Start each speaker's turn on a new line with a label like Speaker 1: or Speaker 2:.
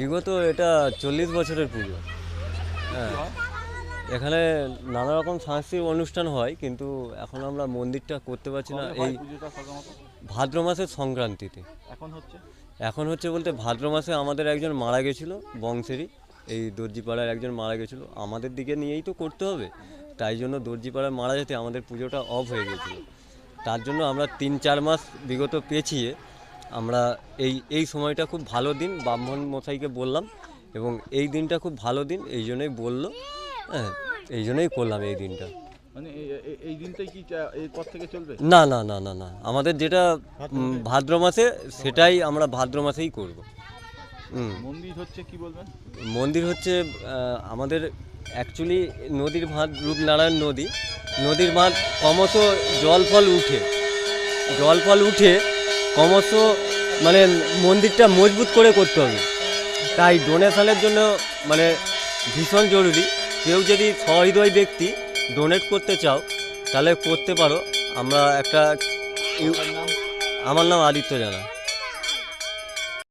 Speaker 1: বিগত এটা চল্লিশ বছরের পুজো। হ্যাঁ। এখানে নানা রকম সাংস্কৃতিক অনুষ্ঠান হয় কিন্তু এখন আমরা মন্দিরটা করতে পারছি না এই ভাদ্র মাসের সংক্রান্তিতে।
Speaker 2: এখন হচ্ছে?
Speaker 1: এখন হচ্ছে বলতে ভাদ্র মাসে আমাদের একজন মারা গেছিল বংশেরই। এই দর্জিপাড়ার একজন মারা গেছিল। আমাদের দিকে নিয়েই তো করতে হবে। তাই জন্য দর্জিপাড়ায় মারা যেতে আমাদের পুজোটা অফ হয়ে গেছিল। তার জন্য আমরা তিন চার মাস বিগত পেছিয়ে আমরা এই এই সময়টা খুব ভালো দিন ব্রাহ্মণ মশাইকে বললাম এবং এই দিনটা খুব ভালো দিন এই জন্যই বলল হ্যাঁ এই জন্যই করলাম এই দিনটা।
Speaker 2: মানে এই- এই- এই দিনটাই কি এরপর থেকে চলবে?
Speaker 1: না না না না না আমাদের যেটা ভাদ্র মাসে। সেটাই আমরা ভাদ্র মাসেই করব।
Speaker 2: মন্দির হচ্ছে কি বলবেন?
Speaker 1: মন্দির হচ্ছে আমাদের অ্যাকচুয়ালি নদীর বাঁধ রূপনারায়ণ নদী। নদীর বাঁধ ক্রমশ জল ফল উঠে। জল ফল উঠে ক্রমশ মানে মন্দিরটা মজবুত করে করতে হবে। তাই ডোনেশনের জন্য মানে ভীষণ জরুরি। কেউ যদি সহৃদয় ব্যক্তি ডোনেট করতে চাও তাহলে করতে পারো। আমরা একটা আমার নাম আদিত্য জানা।